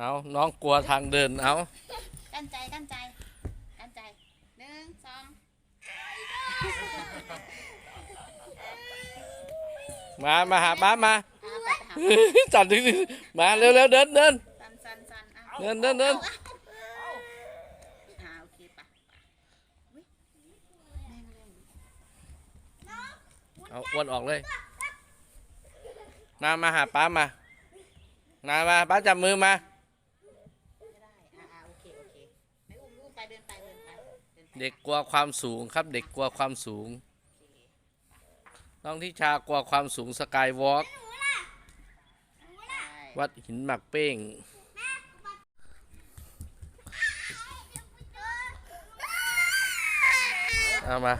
เอาน้องกลัวทางเดินเอากั้นใจกั้นใจกั้นใจหนึ่งสองมามาหาป้ามาอ่าไปไปหาจัดดิมาเร็วเร็วเดินเดินสันสันสันเอาเดินเดินเดินอ่าโอเคไปไปอุ๊ยแม่งเล่นเอาอ้วนออกเลยมามาหาป้ามามามาป้าจับมือมา ไม่ได้อ่าอ่าโอเคโอเค ไปเดินไปเดินไปเด็กกลัวความสูงครับ เด็กกลัวความสูง น้องทิชากลัวความสูงสกายวอล์กวัดหินหมักเป้ง เอามา